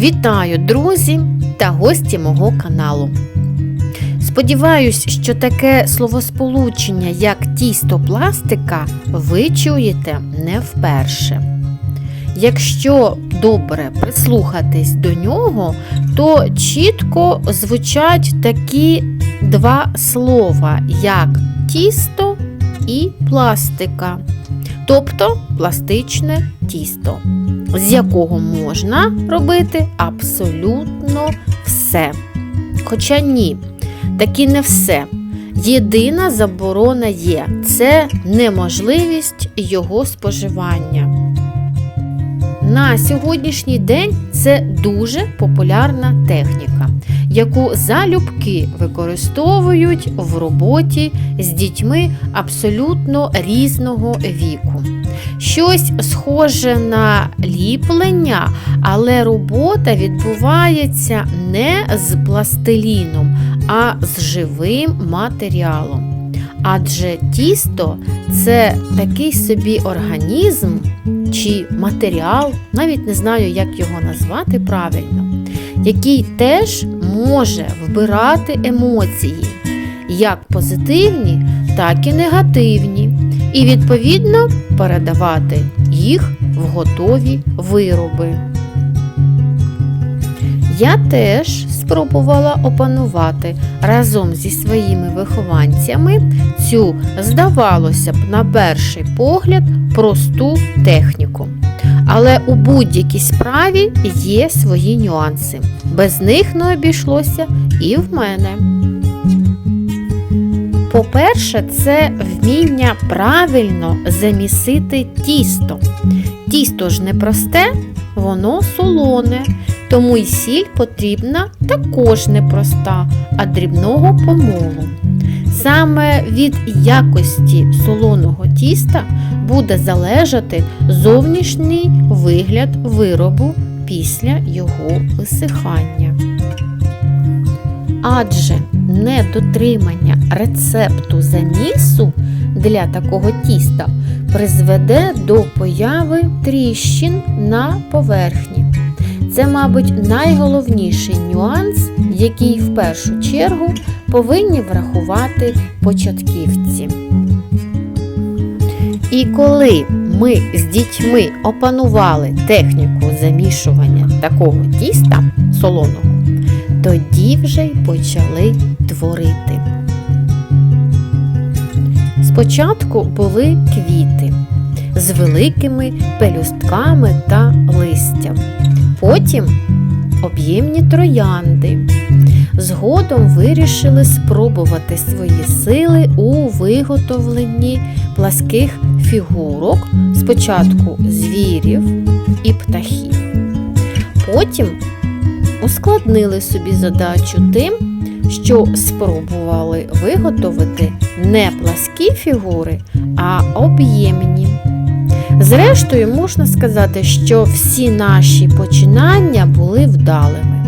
Вітаю, друзі та гості мого каналу. Сподіваюсь, що таке словосполучення, як тісто пластика, ви чуєте не вперше. Якщо добре прислухатись до нього, то чітко звучать такі два слова, як тісто і пластика, тобто пластичне тісто, з якого можна робити абсолютно все. Хоча ні, таки не все. Єдина заборона є це неможливість його споживання. На сьогоднішній день це дуже популярна техніка, яку залюбки використовують в роботі з дітьми абсолютно різного віку. Щось схоже на ліплення, але робота відбувається не з пластиліном, а з живим матеріалом. Адже тісто це такий собі організм чи матеріал, навіть не знаю, як його назвати правильно, який теж може вбирати емоції, як позитивні, так і негативні, і відповідно передавати їх в готові вироби. Я теж спробувала опанувати разом зі своїми вихованцями цю, здавалося б, на перший погляд, просту техніку. Але у будь-якій справі є свої нюанси. Без них не обійшлося і в мене. По-перше, це вміння правильно замісити тісто. Тісто ж не просте, воно солоне, тому й сіль потрібна також непроста, а дрібного помолу. Саме від якості солоного тіста буде залежати зовнішній вигляд виробу після його висихання. Адже недотримання рецепту замісу для такого тіста призведе до появи тріщин на поверхні. Це, мабуть, найголовніший нюанс, який в першу чергу повинні врахувати початківці. І коли ми з дітьми опанували техніку замішування такого тіста солоного, тоді вже й почали творити. Спочатку були квіти з великими пелюстками та листям, потім об'ємні троянди. Згодом вирішили спробувати свої сили у виготовленні пласких фігурок, спочатку звірів і птахів. Потім ускладнили собі задачу тим, що спробували виготовити не пласкі фігури, а об'ємні. Зрештою, можна сказати, що всі наші починання були вдалими.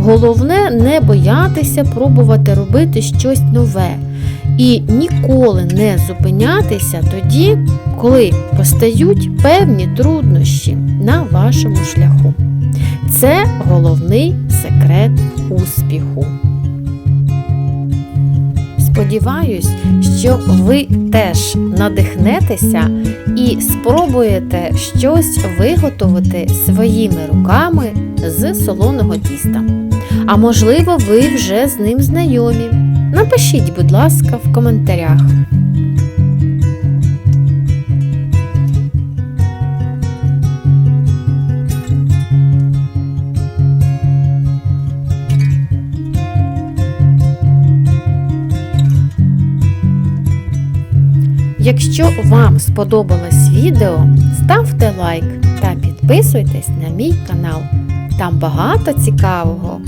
Головне не боятися пробувати робити щось нове і ніколи не зупинятися тоді, коли постають певні труднощі на вашому шляху. Це головний секрет успіху. Сподіваюсь, що ви теж надихнетеся і спробуєте щось виготовити своїми руками з солоного тіста. А можливо, ви вже з ним знайомі. Напишіть, будь ласка, в коментарях. Якщо вам сподобалось відео, ставте лайк та підписуйтесь на мій канал. Там багато цікавого.